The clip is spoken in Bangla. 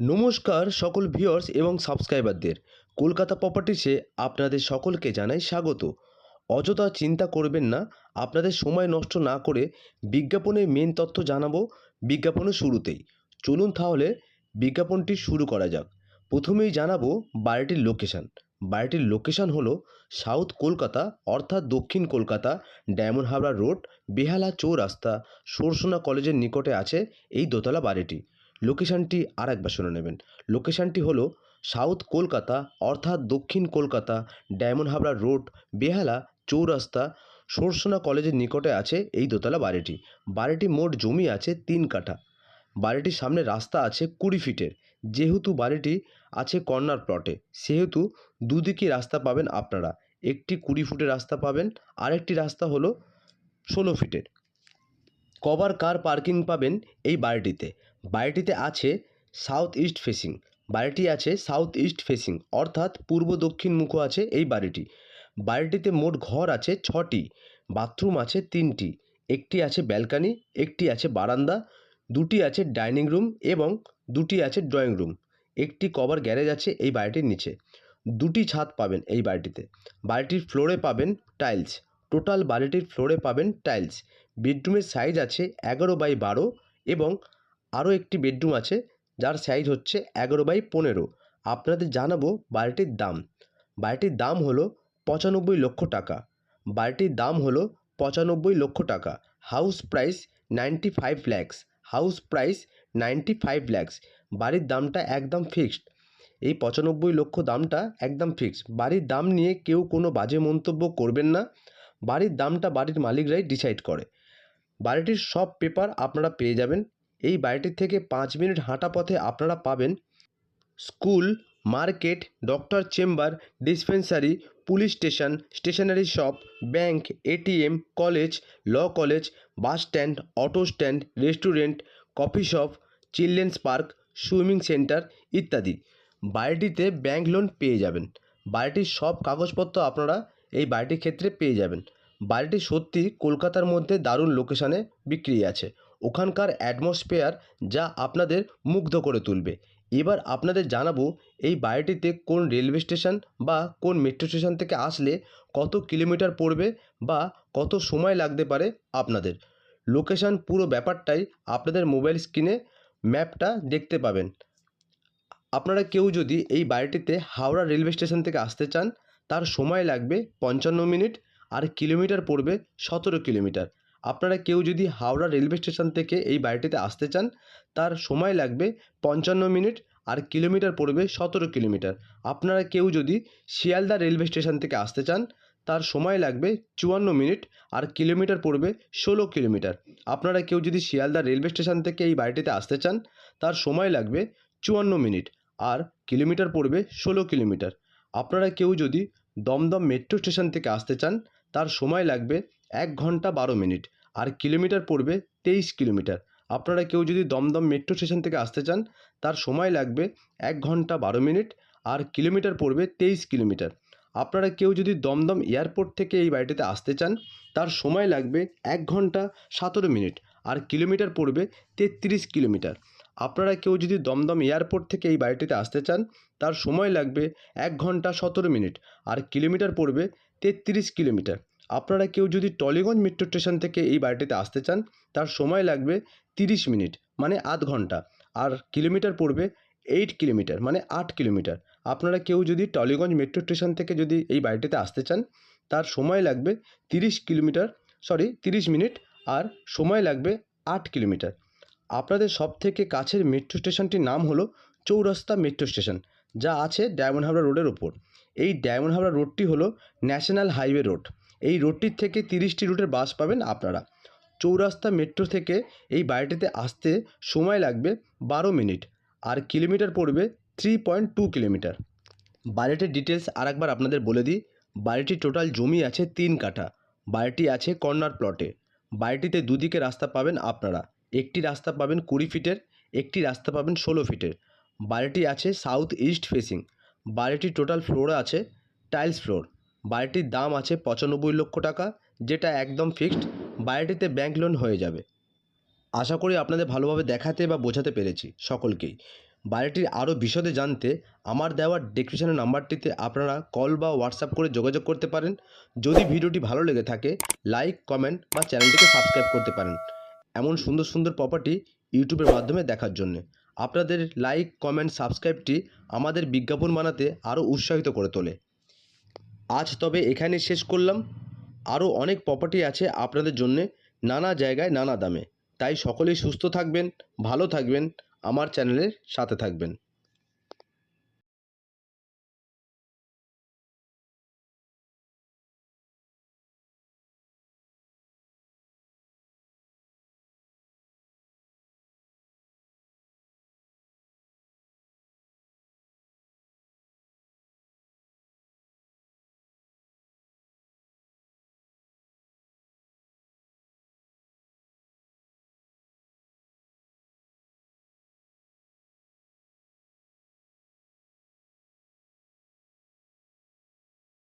নমস্কার সকল ভিউয়ার্স এবং সাবস্ক্রাইবারদের। কলকাতা প্রপার্টিসে আপনাদের সকলকে জানাই স্বাগত। অযথা চিন্তা করবেন না, আপনাদের সময় নষ্ট না করে বিজ্ঞাপনের মেন তথ্য জানাব বিজ্ঞাপনের শুরুতেই। চলুন তাহলে বিজ্ঞাপনটি শুরু করা যাক। প্রথমেই জানাব বাড়িটির লোকেশান বাড়িটির লোকেশান হলো সাউথ কলকাতা, অর্থাৎ দক্ষিণ কলকাতা, ডায়মন্ড হাবড়া রোড, বেহালা চৌরাস্তা, সরসোনা কলেজের নিকটে আছে এই দোতলা বাড়িটি। লোকেশানটি আর একবার শুনে নেবেন। লোকেশানটি হলো সাউথ কলকাতা, অর্থাৎ দক্ষিণ কলকাতা, ডায়মন্ড হাবড়া রোড, বেহালা চৌরাস্তা, সরসোনা কলেজের নিকটে আছে এই দোতলা বাড়িটি। বাড়িটি মোট জমি আছে তিন কাঠা। বাড়িটির সামনে রাস্তা আছে কুড়ি ফিটের। যেহেতু বাড়িটি আছে কর্নার প্লটে, সেহেতু দুদিকে রাস্তা পাবেন আপনারা। একটি কুড়ি ফুটের রাস্তা পাবেন, আরেকটি রাস্তা হলো ষোলো ফিটের। কভার কার পার্কিং পাবেন এই বাড়িটিতে। বাড়িটিতে আছে সাউথ ইস্ট ফেসিং বাড়িটি আছে সাউথ ইস্ট ফেসিং অর্থাৎ পূর্ব দক্ষিণ মুখ আছে এই বাড়িটি। বাড়িটিতে মোট ঘর আছে ছটি বাথরুম আছে তিনটি, একটি আছে ব্যালকানি একটি আছে বারান্দা, দুটি আছে ডাইনিং রুম এবং দুটি আছে ড্রয়িং রুম একটি কভার গ্যারেজ আছে এই বাড়িটির নিচে। দুটি ছাদ পাবেন এই বাড়িটিতে। বাড়িটির ফ্লোরে পাবেন টাইলস টোটাল বাড়িটির ফ্লোরে পাবেন টাইলস বেডরুমের সাইজ আছে এগারো বাই বারো এবং আরও একটি বেডরুম আছে, যার সাইজ হচ্ছে এগারো বাই পনেরো। আপনাদের জানাব বাড়িটির দাম। বাড়িটির দাম হলো পঁচানব্বই লক্ষ টাকা। বাড়িটির দাম হলো পঁচানব্বই লক্ষ টাকা। House price ninety five lakhs house price ninety five lakhs বাড়ির দামটা একদম ফিক্সড এই পঁচানব্বই লক্ষ দামটা একদম ফিক্সড বাড়ির দাম নিয়ে কেউ কোনো বাজে মন্তব্য করবেন না। বাড়ির দামটা বাড়ির মালিকরাই ডিসাইড করে। বাড়িটির সব পেপার আপনারা পেয়ে যাবেন। এই বাড়িটির থেকে পাঁচ মিনিট হাঁটা পথে আপনারা পাবেন school, market, doctor chamber, dispensary, police station, stationery shop, bank, ATM, college, law college, bus stand, auto stand, restaurant, coffee shop, children's park, swimming centre ইত্যাদি। বাড়িটিতে ব্যাংক লোন পেয়ে যাবেন। বাড়িটির সব কাগজপত্র আপনারা এই বাড়িটির ক্ষেত্রে পেয়ে যাবেন। বাড়িটি সত্যি কলকাতার মধ্যে দারুণ লোকেশানে বিক্রি আছে। ওখানকার অ্যাটমসফেয়ার যা আপনাদের মুগ্ধ করে তুলবে। এবার আপনাদের জানাব এই বাড়িটিতে কোন রেলওয়ে স্টেশন বা কোন মেট্রো স্টেশন থেকে আসলে কত কিলোমিটার পড়বে বা কত সময় লাগতে পারে আপনাদের। লোকেশান পুরো ব্যাপারটাই আপনাদের মোবাইল স্ক্রিনে ম্যাপটা দেখতে পাবেন। আপনারা কেউ যদি এই বাড়িটিতে হাওড়া রেলওয়ে স্টেশন থেকে আসতে চান, তার সময় লাগবে পঞ্চান্ন মিনিট। আর কিলোমিটার পড়বে সতেরো কিলোমিটার। আপনারা কেউ যদি হাওড়া রেলওয়ে স্টেশন থেকে এই বাড়িটিতে আসতে চান, তার সময় লাগবে পঞ্চান্ন মিনিট আর কিলোমিটার পড়বে সতেরো কিলোমিটার। আপনারা কেউ যদি শিয়ালদা রেলওয়ে স্টেশন থেকে আসতে চান, তার সময় লাগবে চুয়ান্ন মিনিট আর কিলোমিটার পড়বে ষোলো কিলোমিটার। আপনারা কেউ যদি শিয়ালদা রেলওয়ে স্টেশন থেকে এই বাড়িটিতে আসতে চান, তার সময় লাগবে চুয়ান্ন মিনিট আর কিলোমিটার পড়বে ষোলো কিলোমিটার। আপনারা কেউ যদি দমদম মেট্রো স্টেশন থেকে আসতে চান তার সময় লাগবে এক ঘণ্টা বারো মিনিট, আর কিলোমিটার পড়বে তেইশ কিলোমিটার। আপনারা কেউ যদি দমদম মেট্রো স্টেশন থেকে আসতে চান, তার সময় লাগবে এক ঘণ্টা বারো মিনিট, আর কিলোমিটার পড়বে তেইশ কিলোমিটার। আপনারা কেউ যদি দমদম এয়ারপোর্ট থেকে এই বাড়িটিতে আসতে চান, তার সময় লাগবে এক ঘণ্টা সতেরো মিনিট, আর কিলোমিটার পড়বে তেত্রিশ কিলোমিটার। আপনারা কেউ যদি দমদম এয়ারপোর্ট থেকে এই বাড়িটিতে আসতে চান, তার সময় লাগবে এক ঘণ্টা সতেরো মিনিট, আর কিলোমিটার পড়বে তেত্রিশ কিলোমিটার। আপনারা কেউ যদি টলিগঞ্জ মেট্রো স্টেশন থেকে এই বাড়িটিতে আসতে চান, তার সময় লাগবে তিরিশ মিনিট মানে আধ ঘণ্টা, আর কিলোমিটার পড়বে এইট কিলোমিটার মানে আট কিলোমিটার। আপনারা কেউ যদি টলিগঞ্জ মেট্রো স্টেশন থেকে যদি এই বাড়িটিতে আসতে চান, তার সময় লাগবে তিরিশ কিলোমিটার, সরি, তিরিশ মিনিট, আর সময় লাগবে আট কিলোমিটার। আপনাদের সব থেকে কাছের মেট্রো স্টেশনটির নাম হলো চৌরাস্তা মেট্রো স্টেশন যা আছে ডায়মন্ড হাবড়া রোডের ওপর। এই ডায়মন্ড হাবড়া রোডটি হলো ন্যাশনাল হাইওয়ে রোড। এই রোডটির থেকে তিরিশটি রুটের বাস পাবেন আপনারা। চৌরাস্তা মেট্রো থেকে এই বাড়িটিতে আসতে সময় লাগবে বারো মিনিট, আর কিলোমিটার পড়বে থ্রি পয়েন্ট টু কিলোমিটার। বাড়িটির ডিটেলস আরেকবার আপনাদের বলে দিই। বাড়িটির টোটাল জমি আছে তিন কাঠা। বাড়িটি আছে কর্নার প্লটে বাড়িটিতে দুদিকে রাস্তা পাবেন আপনারা। একটি রাস্তা পাবেন কুড়ি ফিটের, একটি রাস্তা পাবেন ষোলো ফিটের। বাড়িটি আছে সাউথ ইস্ট ফেসিং বাড়িটির টোটাল ফ্লোর আছে টাইলস ফ্লোর বাড়িটির দাম আছে পঁচানব্বই লক্ষ টাকা, যেটা একদম ফিক্সড বাড়িটিতে ব্যাংক লোন হয়ে যাবে। আশা করি আপনাদের ভালোভাবে দেখাতে বা বোঝাতে পেরেছি সকলকেই। বাড়িটির আরও বিশদে জানতে আমার দেওয়া ডেসক্রিপশনের নাম্বারটিতে আপনারা কল বা হোয়াটসঅ্যাপ করে যোগাযোগ করতে পারেন। যদি ভিডিওটি ভালো লেগে থাকে লাইক কমেন্ট বা চ্যানেলটিকে সাবস্ক্রাইব করতে পারেন। এমন সুন্দর সুন্দর প্রপার্টি ইউটিউবের মাধ্যমে দেখার জন্য। আপনাদের লাইক কমেন্ট সাবস্ক্রাইবটি আমাদের বিজ্ঞাপন বানাতে আরও উৎসাহিত করে তোলে। আজ তবে এখানে শেষ করলাম। আরও অনেক প্রপার্টি আছে আপনাদের জন্যে নানা জায়গায় নানা দামে। তাই সকলেই সুস্থ থাকবেন, ভালো থাকবেন, আমার চ্যানেলের সাথে থাকবেন।